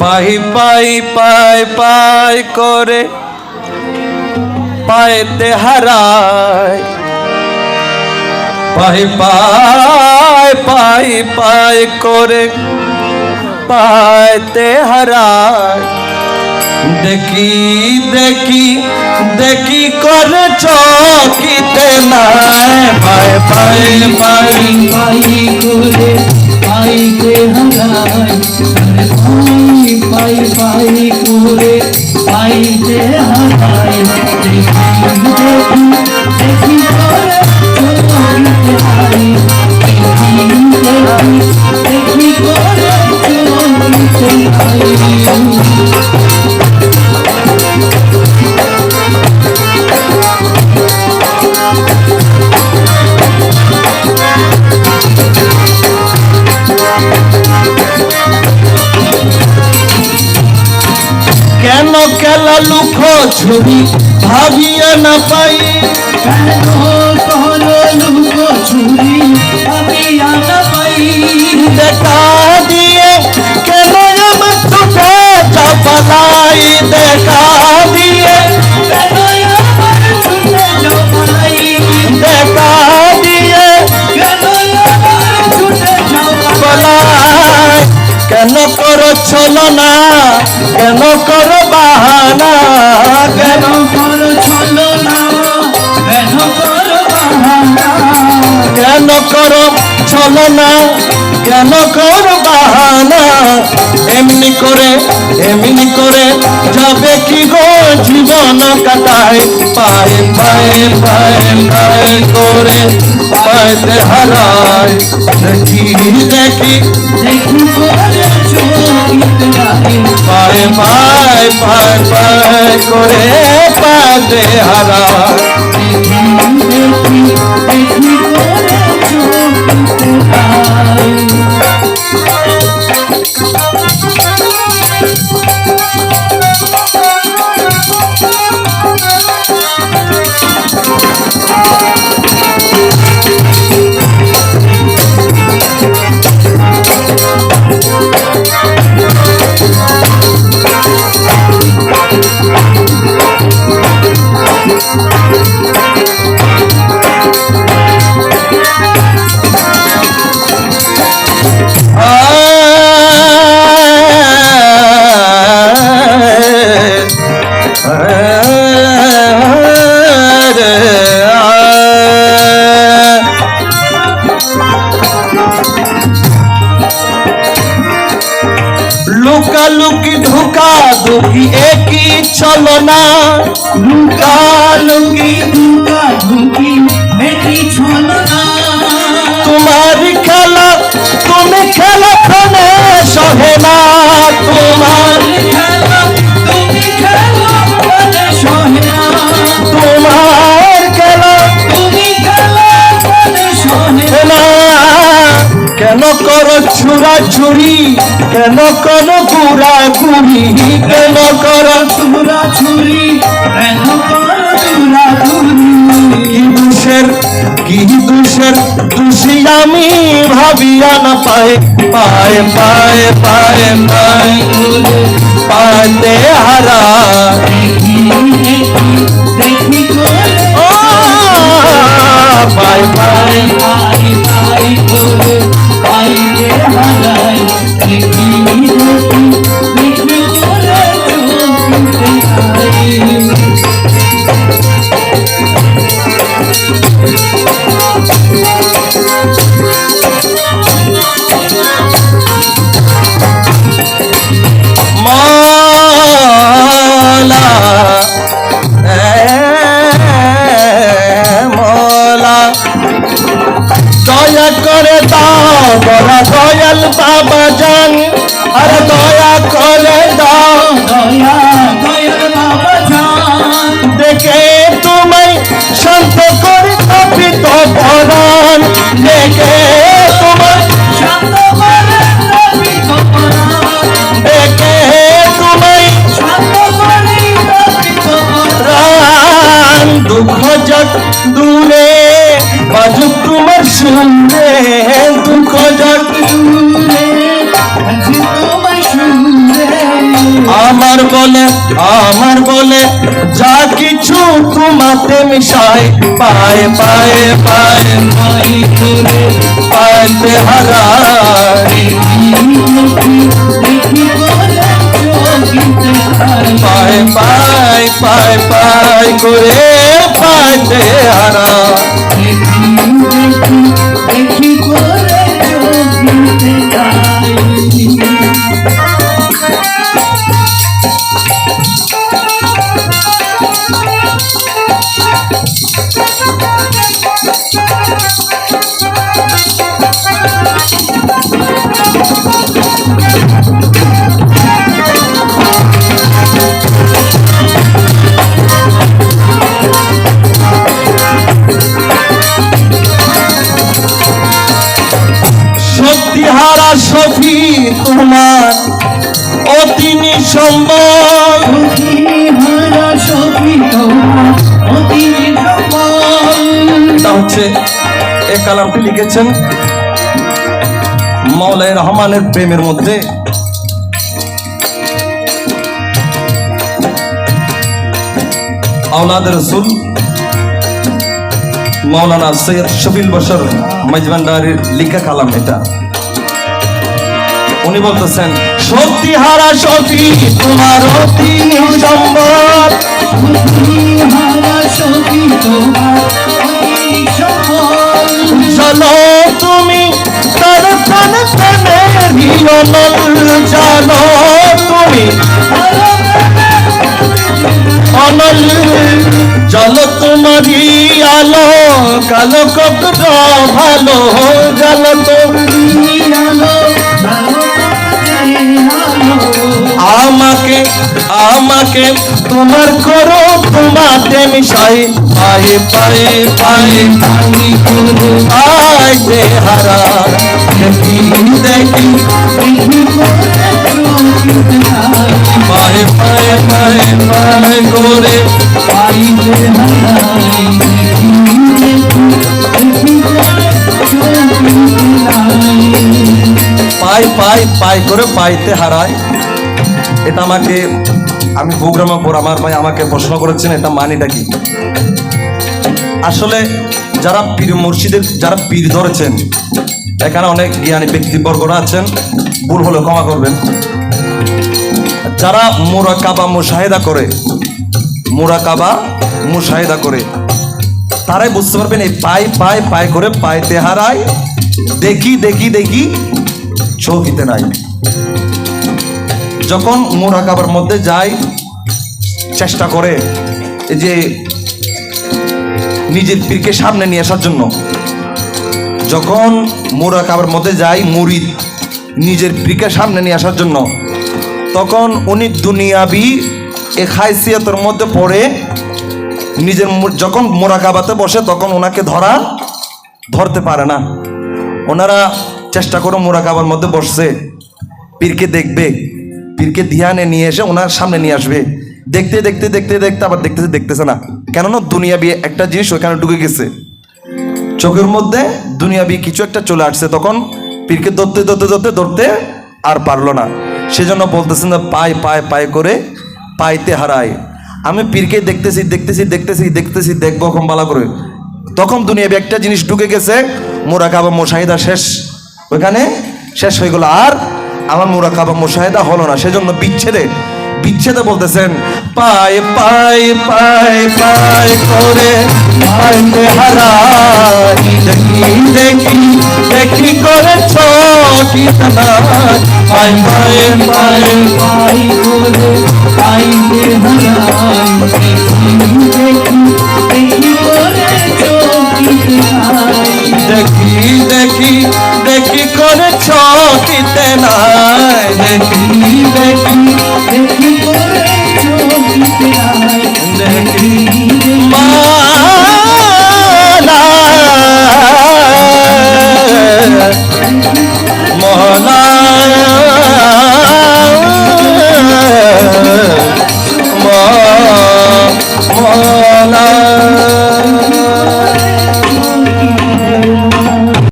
পাই পাই পাই পাই করে পায়েতে হারায় পাই পাই পাই পাই করে পাইতে হারায় দেখি দেখি দেখি করে চকিতে নাই পাই পাই পাই পাই করে পাইতে হারাই পাই পাই করে পাইতে হারাই। দেখি দেখি ছবি ভাবিয়া না পাই। কেন করো লুক ছুরি? আমি আনা পাই। দেখা দিয়ে আমার চাপালাই দেখা দিয়ে দেখা দিয়ে করো না কেন করো করো ছলো কেন করো বাহানা? এমনি করে এমনি করে যাবে কি গো জীবন কাটায়? পায়ে পায়ে পায়ে পায়ে করে পায়েতে হারায়। দেখি দেখি দেখি করে পায়ে পায়ে পায়ে পায়ে করে পায়েতে হারায়। দেখি দেখি দেখি একই চলো না করো ছুরা ছুরি কেন করো গুড়া গুড়ি কেন করো ছুরি কেন ছুরি কি দোষের কি দোষের দোষী আমি ভাবিয়া না পায় পায় পায় পায় পায় পাতে হারা দেখি দেখি করে ও পায় বড় দয়াল বাবা জান আর দয়া আমার বলে, যা কিছু তোমাতে মিশাই, পায়ে পায়ে পায়ে নাই করে পায়েতে হারাই। পায়ে পায়ে পায়ে পায়ে করে পাইতে তোমার হচ্ছে এ কালামটি লিখেছেন রহমানের প্রেমের মধ্যে। আওলাদ রসুল মৌলানা সৈয়দ শফিল বসর মজবান্ডারির লিখা কালাম এটা। উনি বলতেছেন, সত্যি হারা সখী তোমার অতি তোমার সম্বল চলো তুমি তার অনল তুমি অনল চলো তোমারই আলো, কালো কত ভালো, জানো তো আমাকে তোমার করো তোমাতে মিশাই। পায়ে পায়ে পায়ে পানি করো আয় দে হারা দেখি পায়ে পায়ে পায়ে পায়ে করে পাই পাই পাই করে পাইতে হারায়। এটা আমাকে, আমি প্রোগ্রামে পর আমার ভাই আমাকে প্রশ্ন করেছেন, এটা মানিটা কি? আসলে যারা পীর মুর্শিদের যারা পীর ধরেছেন, এখানে অনেক জ্ঞানী ব্যক্তিবর্গরা আছেন, ভুল হলে ক্ষমা করবেন। যারা মোরাকাবা মুশাহেদা করে, মোরাকাবা মুশাহেদা করে, তারাই বুঝতে পারবেন এই পাই পায় পাই করে পাইতে হারায়, দেখি দেখি দেখি, চৌকিতে নাই। যখন মোরাকাবার মধ্যে যায় চেষ্টা করে যে নিজের পীরকে সামনে নিয়ে আসার জন্য। যখন মোরাকাবার মধ্যে যায় মুরিদ নিজের পীরকে সামনে নিয়ে আসার জন্য, তখন উনি দুনিয়াবি এ খাইসিয়তের মধ্যে পড়ে নিজের যখন মোরাকাবাতে বসে, তখন ওনাকে ধরা ধরতে পারে না। ওনারা চেষ্টা করে মোরাকাবার মধ্যে বসছে, পীরকে দেখবে। পীরকে ধ্যানে নিয়ে এসে ওনার সামনে নিয়ে আসবে। দেখতে দেখতে দেখতে দেখতে আবার দেখতেছে দেখতেছে না। কেননা দুনিয়াবি একটা জিনিস ওখানে ঢুকে গেছে। চোখের মধ্যে দুনিয়াবি কিছু একটা চলে আসছে তখন পীরকে ধরতে ধরতে ধরতে ধরতে আর পারল না। সেজন্য বলতেছেন পায় পায় পায় করে পাইতে হারায়। আমি পীরকে দেখতেছি দেখতেছি দেখতেছি দেখতেছি, দেখব কম বালা করে। তখন দুনিয়া দুনিয়াবি একটা জিনিস ঢুকে গেছে, মোরাকাবা মোশাহিদা শেষ। ওইখানে শেষ হয়ে গেল। আর আমার মোরাকাবা মুশাহেদা হলো না, সেজন্য বিচ্ছেদে বিচ্ছেদে বলতেছেন, পায় পায় পায় পায় করে মানতে হারাই দেখি দেখি দেখি করে ছোটি পায় পায় পায় পাই করে পাইতে হারাই